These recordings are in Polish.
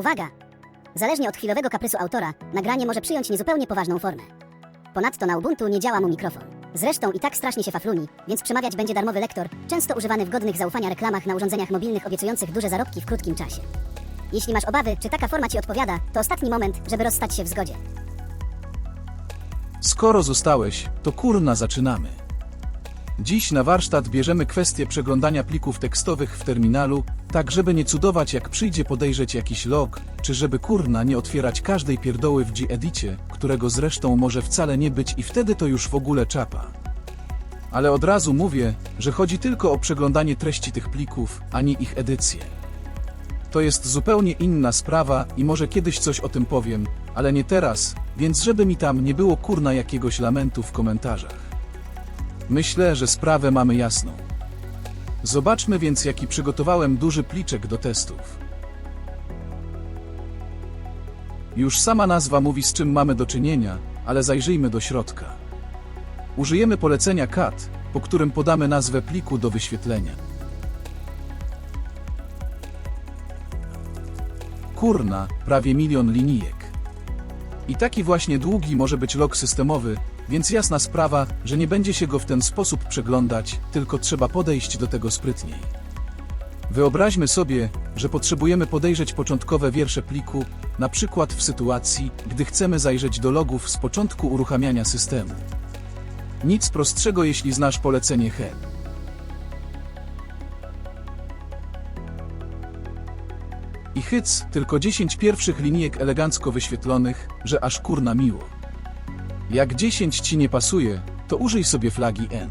Uwaga! Zależnie od chwilowego kaprysu autora, nagranie może przyjąć niezupełnie poważną formę. Ponadto na Ubuntu nie działa mu mikrofon. Zresztą i tak strasznie się fafluni, więc przemawiać będzie darmowy lektor, często używany w godnych zaufania reklamach na urządzeniach mobilnych obiecujących duże zarobki w krótkim czasie. Jeśli masz obawy, czy taka forma Ci odpowiada, to ostatni moment, żeby rozstać się w zgodzie. Skoro zostałeś, to kurna zaczynamy. Dziś na warsztat bierzemy kwestię przeglądania plików tekstowych w terminalu, tak żeby nie cudować jak przyjdzie podejrzeć jakiś log, czy żeby kurna nie otwierać każdej pierdoły w G-Edicie, którego zresztą może wcale nie być i wtedy to już w ogóle czapa. Ale od razu mówię, że chodzi tylko o przeglądanie treści tych plików, ani ich edycję. To jest zupełnie inna sprawa i może kiedyś coś o tym powiem, ale nie teraz, więc żeby mi tam nie było kurna jakiegoś lamentu w komentarzach. Myślę, że sprawę mamy jasną. Zobaczmy więc jaki przygotowałem duży pliczek do testów. Już sama nazwa mówi z czym mamy do czynienia, ale zajrzyjmy do środka. Użyjemy polecenia cat, po którym podamy nazwę pliku do wyświetlenia. Kurna, prawie milion linijek. I taki właśnie długi może być log systemowy, więc jasna sprawa, że nie będzie się go w ten sposób przeglądać, tylko trzeba podejść do tego sprytniej. Wyobraźmy sobie, że potrzebujemy podejrzeć początkowe wiersze pliku, na przykład w sytuacji, gdy chcemy zajrzeć do logów z początku uruchamiania systemu. Nic prostszego, jeśli znasz polecenie head. I hyc, tylko 10 pierwszych linijek elegancko wyświetlonych, że aż kurna miło. Jak 10 ci nie pasuje, to użyj sobie flagi N.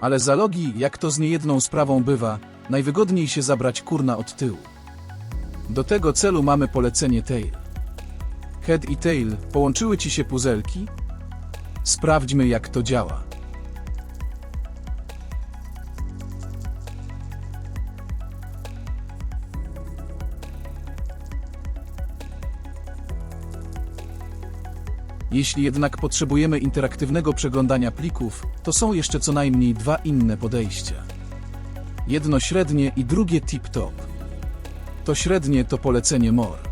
Ale za logi, jak to z niejedną sprawą bywa, najwygodniej się zabrać kurna od tyłu. Do tego celu mamy polecenie tail. Head i tail, połączyły ci się puzelki? Sprawdźmy jak to działa. Jeśli jednak potrzebujemy interaktywnego przeglądania plików, to są jeszcze co najmniej dwa inne podejścia. Jedno średnie i drugie tip-top. To średnie to polecenie more.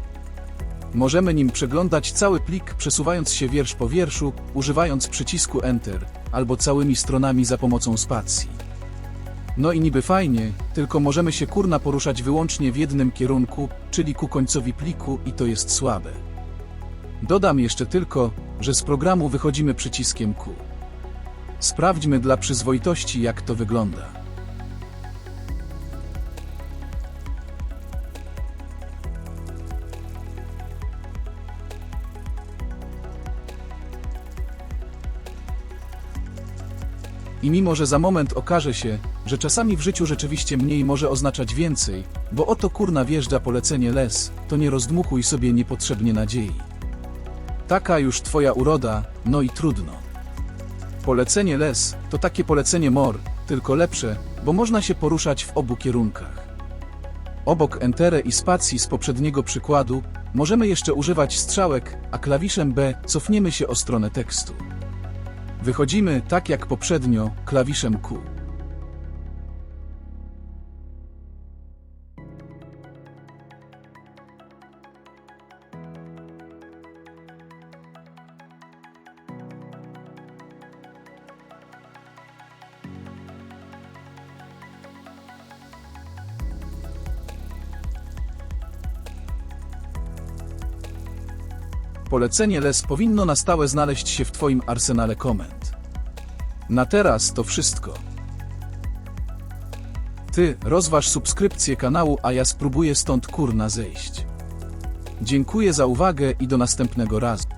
Możemy nim przeglądać cały plik, przesuwając się wiersz po wierszu, używając przycisku Enter, albo całymi stronami za pomocą spacji. No i niby fajnie, tylko możemy się kurna poruszać wyłącznie w jednym kierunku, czyli ku końcowi pliku i to jest słabe. Dodam jeszcze tylko, że z programu wychodzimy przyciskiem Q. Sprawdźmy dla przyzwoitości jak to wygląda. I mimo, że za moment okaże się, że czasami w życiu rzeczywiście mniej może oznaczać więcej, bo oto kurna wjeżdża polecenie les, to nie rozdmuchuj sobie niepotrzebnie nadziei. Taka już twoja uroda, no i trudno. Polecenie les to takie polecenie mor, tylko lepsze, bo można się poruszać w obu kierunkach. Obok Entere i spacji z poprzedniego przykładu możemy jeszcze używać strzałek, a klawiszem B cofniemy się o stronę tekstu. Wychodzimy, tak jak poprzednio, klawiszem Q. Polecenie les powinno na stałe znaleźć się w Twoim arsenale komend. Na teraz to wszystko. Ty rozważ subskrypcję kanału, a ja spróbuję stąd kurna zejść. Dziękuję za uwagę i do następnego razu.